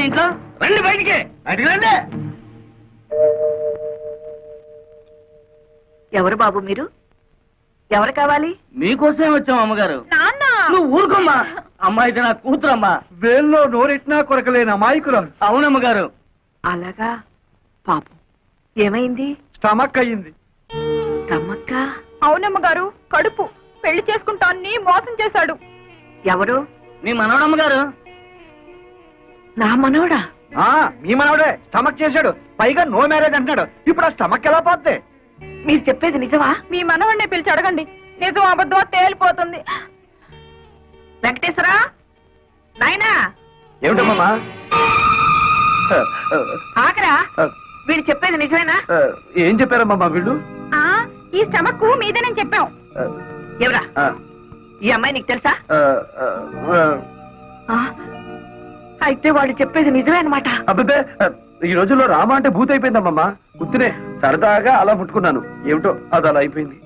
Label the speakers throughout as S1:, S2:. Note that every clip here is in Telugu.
S1: ఎంతమంది ఇంట్లో? రండి బయటికి. బయటికి రండి.
S2: ఎవరు బాబు మీరు? ఎవరు కావాలి?
S1: మీకోసమే వచ్చాం అమ్మగారు.
S3: నాన్న!
S1: నువ్వు ఊరుకోమ్మా. అమ్మాయి ఇది నా కూతురమ్మా.
S4: వేల్లో నోరెట్నా కొరకలేని అమాయకురాలు.
S1: అవునమ్మగారు.
S2: అలాగా? పాపం. ఏమైంది?
S4: స్టమక్ అయ్యింది.
S2: స్టమక్క?
S3: అవునమ్మ గారు కడుపు. పెళ్ళి చేసుకుంటాన్ని మోసం చేశాడు.
S2: ఎవరు?
S1: మీ మనవడమ్మగారు.
S2: నా మనవడా?
S4: ఆ మీ మనవడే. స్టమక్ చేశాడు. పైగా నో మ్యారేజ్ అంటున్నాడు. ఇప్పుడు ఆ స్టమక్ ఎలా పోద్ది?
S2: మీరు చెప్పేది నిజమా?
S3: మీ మనవణ్ణి పిలిచి అడగండి. నిజం అబద్ధం తేలిపోతుంది.
S2: వెంకటేశ్వరా? నాయనా?
S4: ఏమిటమ్మా?
S2: ఆకరా వీడు చెప్పేది నిజమేనా?
S4: ఏం చెప్పారమ్మా మా వీళ్ళు?
S3: ఆ ఈ స్టమక్ మీదేనని చెప్పాం.
S2: ఎవరా?
S4: ఆ,
S2: ఈ అమ్మాయి నీకు తెలుసా? అయితే వాడు చెప్పేది నిజమే అనమాట
S4: అబ్బబ్బే ఈ రోజుల్లో రామ అంటే భూత అయిపోయిందమ్మా గుర్తునే సరదాగా అలా ముట్టుకున్నాను. ఏమిటో అది అలా అయిపోయింది.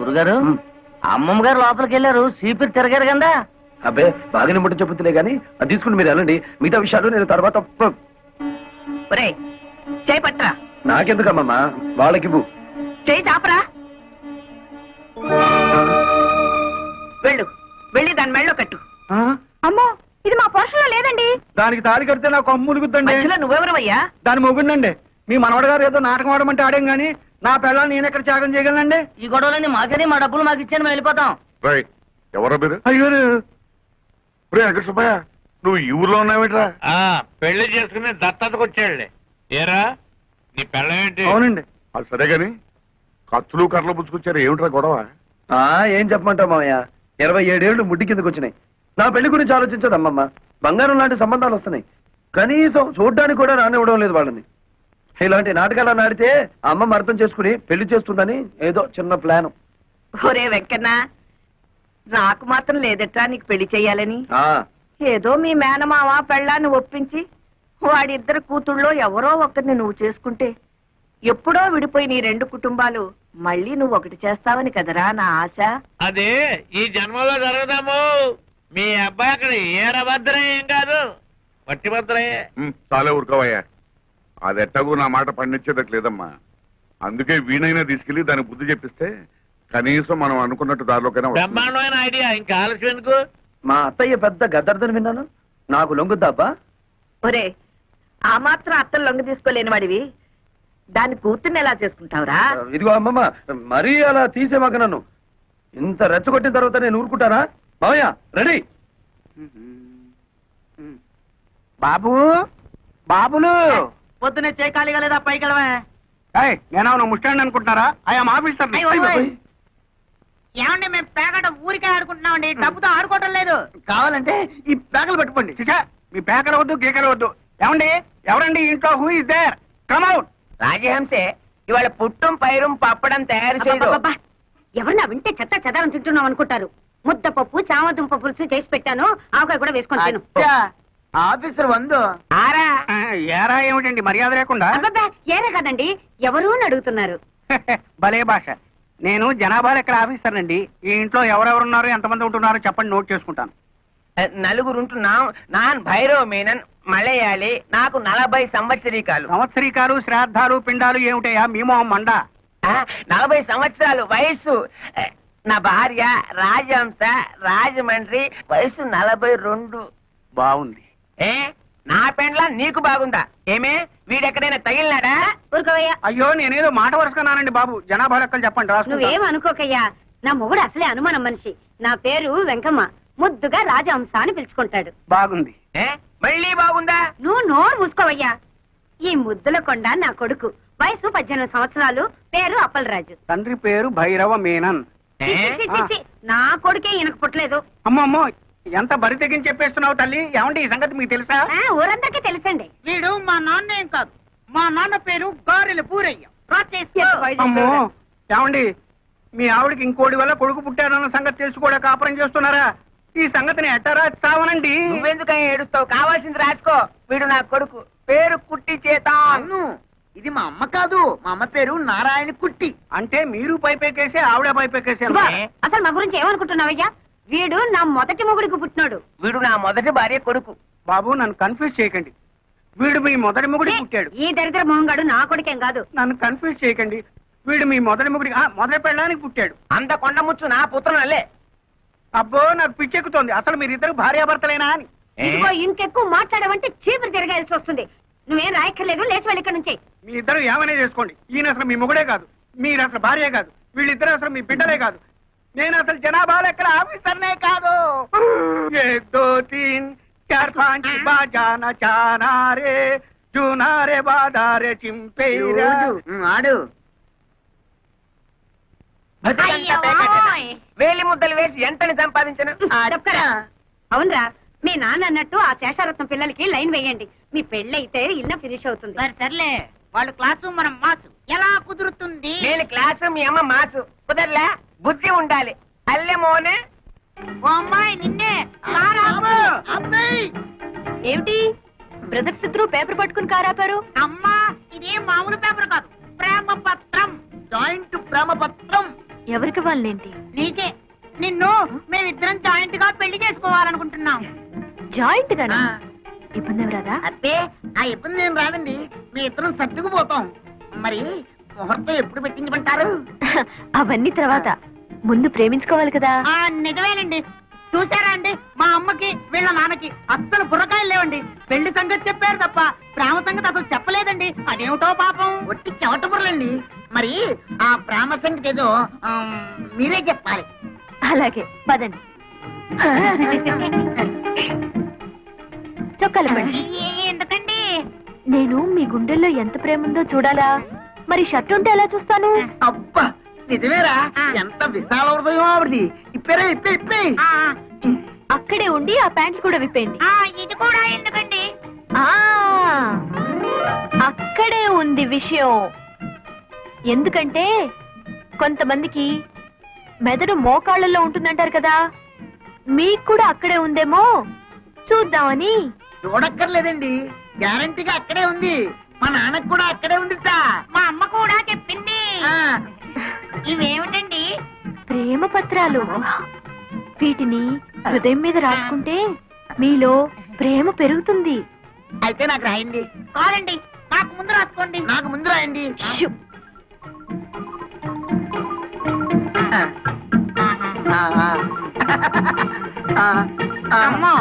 S1: గురుగారు. అమ్మమ్మ గారు లోపలికి వెళ్ళారు. సీపీరు తిరగారు కదా.
S4: అబ్బే బాగానే ముట్ట చెప్పుతులే గానీ అది తీసుకుని మీరు వెళ్ళండి. మిగతా విషయాలు నేను తర్వాత ప-
S2: ఒరే చేయి పట్రా
S4: నాకెందుకమ్మమ్మా? వాళ్ళకి.
S2: చేయి చాపరా. వెళ్ళు. వెళ్ళి దాని మెళ్ళో కట్టు.
S3: అమ్మో ఇది మా పోషణలో లేదండి.
S4: దానికి తాళి కడితే నాకు అమ్ములుగుద్దండి
S2: మధ్యలో నువ్వెవరవయ్యా?
S4: దాని మొగుండండి మీ మనవడు గారు ఏదో నాటకం ఆడమంటే ఆడేం గానీ నా పిల్లల్ని నేను ఎక్కడ త్యాగం చేయగలనండి?
S1: ఈ గొడవలన్నీ మాకని మా డబ్బులు మాకు ఇచ్చాను మేము వెళ్ళిపోతాం.
S5: రై ఎవరో మీరు?
S4: అయ్యో
S5: రే. వెంకట సుబ్బయ్య నువ్వు ఈ ఊర్లో ఉన్నావేట్రా?
S6: ఆ పెళ్ళి చేసుకుని దత్తతకు వచ్చాడులే ఏరా నీ పెళ్ళమేంటి
S4: అవునండి.
S5: అది సరే గాని కత్తులు కర్రలు పుచ్చుకొచ్చారు ఏమిట్రా గొడవ?
S4: ఆ ఏం చెప్పమంటావు మామయ్య ఇరవై ఏడేళ్ళు ముడ్డి కిందకు వచ్చినాయి. నా పెళ్ళి గురించి ఆలోచించదు అమ్మమ్మ బంగారం లాంటి సంబంధాలు వస్తున్నాయి. కనీసం చూడ్డానికి కూడా రానివ్వడం లేదు వాళ్ళని. ఇలాంటి నాటకాలు నాడితే అమ్మమ్మ అర్థం చేసుకుని పెళ్ళి చేస్తుందని ఏదో చిన్న ప్లాన్.
S2: ఒరే వెంకన్న నాకు మాత్రం లేదట్రా నీకు పెళ్ళి చెయ్యాలని
S4: ఆ.
S2: ఏదో మీ మేనమామ పెళ్ళాన్ని ఒప్పించి వాడిద్దరు కూతుళ్ళో ఎవరో ఒకరిని నువ్వు చేసుకుంటే ఎప్పుడో విడిపోయి నీ రెండు కుటుంబాలు మళ్ళీ నువ్వు ఒకటి చేస్తావని కదరా నా ఆశ?
S6: అది ఈ జన్మలో జరగదాము. మీ అబ్బాయి అక్కడ ఏం కాదు పట్టిభద్రయే
S5: ఉమ్, చాలే ఊరుకోవయ్యా. అది ఎట్టగూ నా మాట పండించేదట్లేదమ్మా అందుకే వీణైనా తీసుకెళ్ళి దానికి బుద్ధి చెప్పిస్తే కనీసం మనం అనుకున్నట్టు దారిలోకైనా.
S6: బ్రహ్మాండమైన ఐడియా. ఇంకా ఆలస్యం ఎందుకు?
S4: మా అత్తయ్య పెద్ద గద్దర్దని విన్నాను. నాకు లొంగుద్దాబ్బా
S2: ఒరే ఆ మాత్రం అత్తలు లొంగ తీసుకోలేని వాడివి. దాని కూతుర్ని ఎలా చేసుకుంటావురా?
S4: ఇదిగో అమ్మమ్మ మరీ అలా తీసేమాక నన్ను. ఇంత రెచ్చగొట్టిన తర్వాత నేను ఊరుకుంటానా? మామయ్య రెడీ.
S7: బాబు బాబులు.
S1: పొద్దునే ఖాళీగా లేదా పైకి
S7: నేను ముస్టాండ్ అనుకుంటారా ఐఎమ్ ఆఫీసర్.
S1: ఏమండి మేము పేకట ఊరికే ఆడుకుంటున్నామండి. డబ్బుతో ఆడుకోవటం లేదు.
S7: కావాలంటే ఈ పేకలు పెట్టుకోండి. చిచా మీ పేకలు వద్దు గీకలు వద్దు. ఏమండి? ఎవరండి ఇంట్లో? Who is there come out
S1: రాజహంసే ఇవాళ పుట్టం పైరం పప్పడం తయారు
S8: అబ్బబ్బబ్బా! ఎవరన్నా వింటే చెత్త చెదారం తింటున్నాం అనుకుంటారు. ముద్దపప్పు చామదుంప పులుసు చేసి పెట్టాను. ఆవకాయ కూడా వేసుకొని తిను.
S1: ఆఫీసర్ వందు.
S7: ఆరా ఏరా ఏమిటండి మర్యాద లేకుండా?
S8: అబ్బబ్బా ఏరే కదండి ఎవరు అని అడుగుతున్నారు.
S7: భలే భాష. నేను జనాభా లెక్కల ఆఫీసర్ అండి ఈ ఇంట్లో ఎవరెవరు ఉన్నారు ఎంతమంది ఉంటున్నారో చెప్పండి నోట్ చేసుకుంటాను.
S1: నలుగురు ఉంటున్నాం నాన్ భైరవ మీనన్ మలయాళి నాకు నలభై సంవత్సరీకాలు.
S7: సంవత్సరీకాలు శ్రాద్ధాలు పిండాలు ఏమిటయా మీ మొహం మండ?
S1: ఆ, నలభై సంవత్సరాలు వయస్సు. నా భార్య రాజహంస రాజమండ్రి వయసు నలభై రెండు.
S7: బాగుంది.
S1: ఏ నా పెండ్ల నీకు బాగుందా? ఏమే వీడెక్కడైనా తగిలినాడా?
S8: ఊరుకోవయ్యా.
S7: అయ్యో నేనేదో మాట వరుసకున్నానండి బాబు. జనాభా లెక్కలు చెప్పండి రాసుకుంటా.
S8: నువ్వేం అనుకోకయ్యా. నా మొగుడు అసలే అనుమానం మనిషి. నా పేరు వెంకమ్మ. ముద్దుగా రాజహంస అని పిలుచుకుంటాడు.
S7: బాగుంది.
S1: ఏ మళ్ళీ బాగుందా?
S8: నువ్వు నోరు మూసుకోవయ్యా. ఈ ముద్దుల కొండ నా కొడుకు. వయసు పద్దెనిమిది సంవత్సరాలు. పేరు అప్పలరాజు.
S7: తండ్రి పేరు భైరవ మీనన్.
S8: నా కొడుకే ఈయనకు పుట్టలేదు.
S7: అమ్మమ్మో ఎంత బరి తెగించి చెప్పేస్తున్నావు తల్లి? ఏమంటే ఈ సంగతి మీకు తెలుసా?
S8: ఆ, ఊరందరికీ తెలుసండి.
S1: వీడు మా నాన్న ఏం కాదు మా నాన్న పేరు గారెల పూరయ్య
S7: అమ్మో ఏమండి మీ ఆవిడకి ఇంకోటి వల్ల కొడుకు పుట్టాడన్న సంగతి తెలిసి కూడా కాపురం చేస్తున్నారా? ఈ సంగతిని ఎట్టరా చావనండి.
S1: నువ్వెందుకని ఏడుస్తావు? కావాల్సింది రాసుకో. వీడు నా కొడుకు. పేరు కుట్టి చేతాను.
S9: ఇది మా అమ్మ కాదు మా అమ్మ పేరు నారాయణ కుట్టి.
S7: అంటే మీరు పైపెక్కేసి ఆవిడ పైపెక్కేసి
S8: ఇదిగో, అసలు మా గురించి ఏమనుకుంటున్నావయ్యా? వీడు నా మొదటి మొగుడికి పుట్టినాడు.
S1: వీడు నా మొదటి భార్య కొడుకు.
S7: బాబు నన్ను కన్ఫ్యూజ్ చేయకండి. వీడు మీ మొదటి మొగుడి పుట్టాడు.
S8: ఈ దరిద్ర మొహంగాడు నా కొడుకేం కాదు.
S7: నన్ను కన్ఫ్యూజ్ చేయకండి. వీడు మీ మొదటి మొగుడి ఆ, మొదటి పెళ్ళడానికి పుట్టాడు.
S1: అంత కొండ ముచ్చు నా పుత్రనల్లే.
S7: అబ్బో నాకు పిచ్చెక్కుతోంది. అసలు మీరిద్దరు భార్యాభర్తలేనా అని.
S8: ఇదిగో ఇంకెక్కువ మాట్లాడమంటే చీపురు తిరగాల్సి వస్తుంది. నువ్వేం రాయక్కర్లేదు లేచి వెళ్ళి ఇక్కడ నుంచి.
S7: మీ ఇద్దరు ఏమైనా చేసుకోండి. ఈయన అసలు మీ మొగుడే కాదు మీరు అసలు భార్యే కాదు వీళ్ళిద్దరు అసలు మీ బిడ్డలే కాదు. నేను అసలు జనాభా లెక్కల ఆఫీసర్నే కాదు. ఏక్ దో తీన్ చార్ పాంచ్ బాజానా చానా రే జూనారే బాదారే చింపేరా.
S9: ఆడు.
S1: వేలి ముద్దలు వేసి ఎంతని సంపాదించిన?
S8: అవునరా మీ నాన్న అన్నట్టు ఆ శేషారత్నం పిల్లలకి లైన్ వేయండి. మీ పెళ్ళైతే ఇల్లు ఫినిష్ అవుతుంది.
S9: సరే సర్లే వాళ్ళు క్లాసు మనం మాసు. ఎలా కుదురుతుంది?
S1: నేను క్లాసు మీ అమ్మ మాసు. కుదరలే? బుద్ధి ఉండాలి. అల్లె మోనే.
S9: ఓ అమ్మాయి నిన్నే.
S8: ఏమిటి? బ్రదర్స్ ఇద్దరు పేపర్ పట్టుకుని కారాపారు?
S9: అమ్మా ఇది మామూలు పేపర్ కాదు. ప్రేమ పత్రం జాయింట్ ప్రేమ పత్రం
S8: ఎవరికి వాళ్ళేంటి?
S9: నీకే. నిన్ను మేమిద్దరం జాయింట్గా పెళ్ళి చేసుకోవాలనుకుంటున్నాం.
S8: జాయింట్
S9: ఆ.
S8: ఇబ్బంది రాదా?
S9: అబ్బే ఆ ఇబ్బంది ఏం రాదండి. మీ ఇద్దరం సర్దుకుపోతాం మరి ముహూర్తం ఎప్పుడు పెట్టించమంటారు?
S8: అవన్నీ తర్వాత. ముందు ప్రేమించుకోవాలి కదా.
S9: ఆ నిజమేనండి. చూసారా అండి? మా అమ్మకి వీళ్ళ నాన్నకి అస్సలు బుర్రకాయలు లేవండి. పెళ్ళి సంగతి చెప్పారు తప్ప ప్రేమ సంగతి అసలు చెప్పలేదండి. అదేమిటో పాపం? ఒట్టి చెవట బుర్రలండి. మరి ఆ ప్రేమ సంగతి ఏదో మీరే చెప్పాలి.
S8: అలాగే పదండి. చొక్కాలు పండి
S9: ఎందుకండి?
S8: నేను మీ గుండెల్లో ఎంత ప్రేమ ఉందో చూడాలా? మరి షర్ట్ ఉంటే ఎలా చూస్తాను?
S9: అబ్బా నిజమేరా? ఎంత విశాల హృదయం ఆవిడది. ఇప్పేరా ఇప్పే ఇప్పే.
S8: అక్కడే ఉండి ఆ ప్యాంట్లు కూడా విప్పేయండి.
S9: ఇది కూడా ఎందుకండి?
S8: ఆ అక్కడే ఉంది విషయం. ఎందుకంటే కొంతమందికి మెదడు మోకాళ్ళలో ఉంటుందంటారు కదా. మీకు కూడా అక్కడే ఉందేమో? చూద్దామని.
S9: చూడక్కర్లేదండి. గ్యారంటీగా అక్కడే ఉంది. మా నాన్నకు కూడా అక్కడే ఉందిట మా అమ్మ కూడా చెప్పింది. ఇవేమిటండి?
S8: ప్రేమ పత్రాలు. వీటిని హృదయం మీద రాసుకుంటే మీలో ప్రేమ పెరుగుతుంది.
S9: అయితే నాకు రాయండి. కాదండి నాకు ముందు రాసుకోండి. నాకు ముందు రాయండి.
S8: షు.
S9: అమ్మో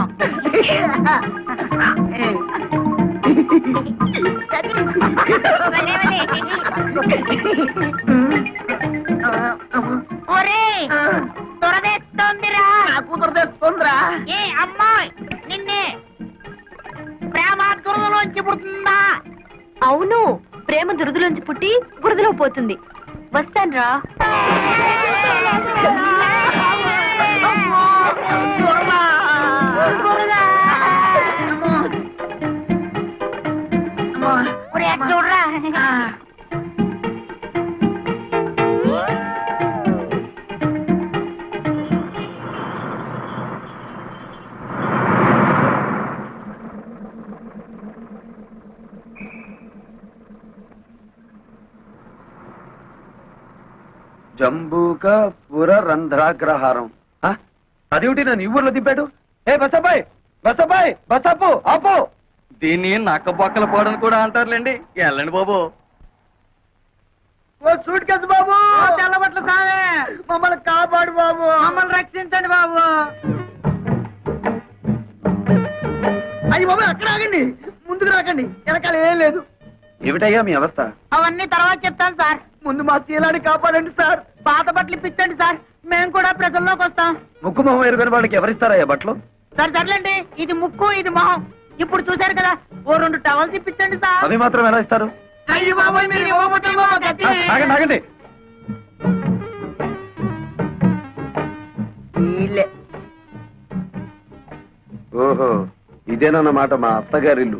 S9: ఒరే దొరదేస్తోందిరా నాకు దొరదేస్తోందిరా ఏ అమ్మాయి నిన్నే ప్రేమ దురదలోంచి పుడుతుందా
S8: అవును ప్రేమ దురదలోంచి పుట్టి బురదలో పోతుంది వస్తాన్రా
S4: జంబూక పుర రంధ్రాగ్రహారం. ఆ? అదేమిటి నన్ను ఈ ఊర్లో దింపాడు? ఏ బసబాయ్ బసబాయ్ బసపు ఆపు! దీన్ని నక్క బొక్కల పోవడం కూడా అంటారులేండి. వెళ్ళండి బాబు.
S7: ఓ సూట్ కేసు బాబు! తెల్లబట్ల సామే మమ్మల్ని కాపాడు బాబు! మమ్మల్ని రక్షించండి బాబు! అయ్యి బాబు అక్కడ ఆగండి! ముందుకు రాకండి! వెనకాల ఏం లేదు!
S4: ఏమిటయ్యా మీ అవస్థ?
S9: అవన్నీ తర్వాత చెప్తాను సార్.
S7: ముందు మా శీలాన్ని కాపాడండి సార్!
S9: పాత బట్టలు ఇప్పించండి సార్. మేము కూడా ప్రజల్లోకి వస్తాం.
S4: ముక్కు మొహం ఎరుగని వాళ్ళకి ఎవరిస్తారయ్యా బట్టలు?
S9: సరే సర్లేండి. ఇది ముక్కు ఇది మొహం. ఇప్పుడు చూశారు కదా ఓ రెండు టవల్స్ ఇప్పించండి సార్.
S4: అవి మాత్రం ఎలా ఇస్తారు? ఆగండి ఆగండి. ఓహో ఇదేనన్నమాట మా అత్తగారిల్లు.